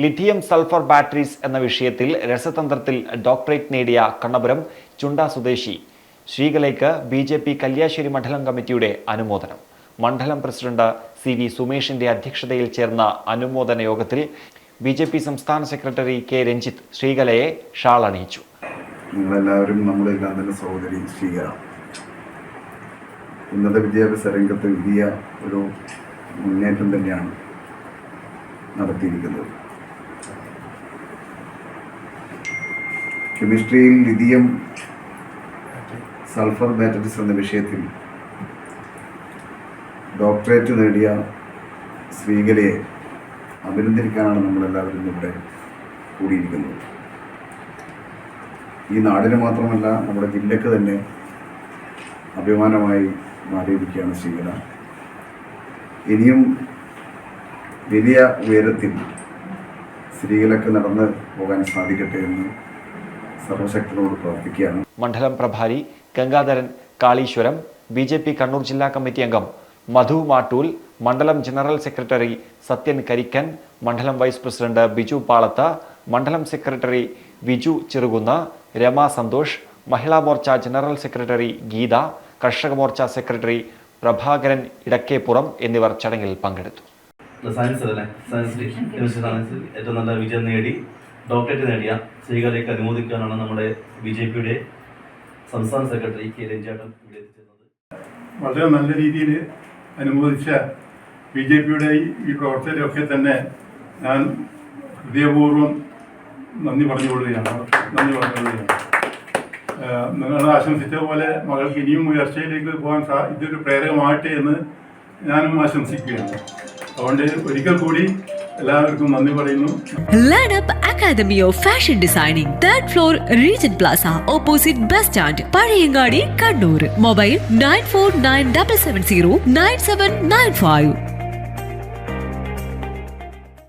Lithium sulphur batteries എന്ന വിഷയത്തിൽ രസതന്ത്രത്തിൽ doctorate നേടിയ കണ്ണപുരം ചുണ്ട സ്വദേശി ശ്രീകലയ്ക്ക് ബി ജെ പി കല്യാശ്ശേരി മണ്ഡലം കമ്മിറ്റിയുടെ അനുമോദനം. മണ്ഡലം പ്രസിഡന്റ് സി വി സുമേഷിന്റെ അധ്യക്ഷതയിൽ ചേർന്ന അനുമോദന യോഗത്തിൽ ബി ജെ പി സംസ്ഥാന സെക്രട്ടറി കെ രഞ്ജിത്ത് ശ്രീകലയെ ഷാൾ അണിയിച്ചു. നിങ്ങളെല്ലാവരും നമ്മളെല്ലാം തന്നെ സഹോദരി ശ്രീകല. ഉന്നത വിദ്യാഭ്യാസ രംഗത്ത് വലിയ ഒരു മുന്നേറ്റം തന്നെയാണ് നടത്തിയിരിക്കുന്നത്. കെമിസ്ട്രിയിൽ ലിഥിയം സൾഫർ ബാറ്ററീസ് എന്ന വിഷയത്തിൽ ഡോക്ടറേറ്റ് നേടിയ ശ്രീകലയെ അഭിനന്ദിക്കാനാണ് നമ്മളെല്ലാവരും ഇവിടെ കൂടിയിരിക്കുന്നത്. ഈ നാടിന് മാത്രമല്ല നമ്മുടെ ജില്ലക്ക് തന്നെ അഭിമാനമായി മാറിയിരിക്കുകയാണ് ശ്രീകല. ഇനിയും വലിയ ഉയരത്തിൽ സ്ത്രീകളൊക്കെ നടന്ന് പോകാൻ സാധിക്കട്ടെ എന്ന് സർവശക്തനോട് പ്രാർത്ഥിക്കുകയാണ് മണ്ഡലം പ്രഭാരി Gangadharan Kaleeswaram B J P Kannur ജില്ലാ കമ്മിറ്റി അംഗം മധു മാട്ടൂൽ മണ്ഡലം ജനറൽ സെക്രട്ടറി സത്യൻ കരിക്കൻ മണ്ഡലം വൈസ് പ്രസിഡന്റ് ബിജു പാളത്ത മണ്ഡലം secretary Viju Cherukunnu Rama Santhosh Mahila Morcha general secretary Geetha Karshaka Morcha secretary Prabhakaran Idakkepuram എന്നിവർ ചടങ്ങിൽ പങ്കെടുത്തു. സയൻസ് അല്ലേ? സയൻസ് ഏറ്റവും നല്ല വിജയം നേടി. ഡോക്ടറേറ്റ് നേടിയ ശ്രീകലയ്ക്ക് അനുമോദിക്കാനാണ് നമ്മുടെ ബി ജെ പിയുടെ സംസ്ഥാന സെക്രട്ടറി കെ രഞ്ജേട്ടൻ ഇവിടെ എത്തിച്ചേർന്നത്. വളരെ നല്ല രീതിയിൽ അനുമോദിച്ച ബി ജെ പിയുടെ ഈ പ്രവർത്തകരൊക്കെ തന്നെ ഞാൻ ഹൃദയപൂർവം നന്ദി പറഞ്ഞുകൊള്ളുകയാണ്. നന്ദി പറഞ്ഞുകൊള്ളുകയാണ്. നിങ്ങൾ ആശംസിച്ച പോലെ മകൾക്ക് ഇനിയും ഉയർച്ചയിലേക്ക് പോകാൻ സാ ഇതൊരു പ്രേരകമാകട്ടെ എന്ന് ഞാനും ആശംസിക്കുകയാണ്. അതുകൊണ്ട് ഒരിക്കൽ കൂടി എല്ലാവർക്കും നന്ദി പറയുന്നു. Learn Up Academy of Fashion Designing, third floor, Regent Plaza, opposite bus stand, Parayangadi, Kannur. Mobile 949770 9795.